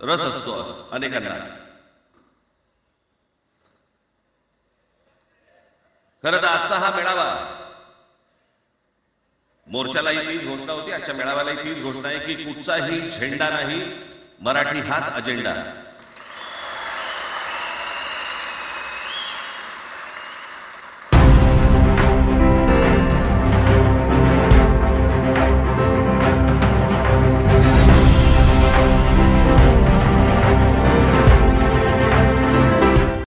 रस असतो अनेकांना खरं तर आजचा हा मेळावा मोर्चालाही तीच घोषणा होती. आजच्या मेळाव्यालाही तीच घोषणा आहे की कुठचाही झेंडा नाही मराठी हाच अजेंडा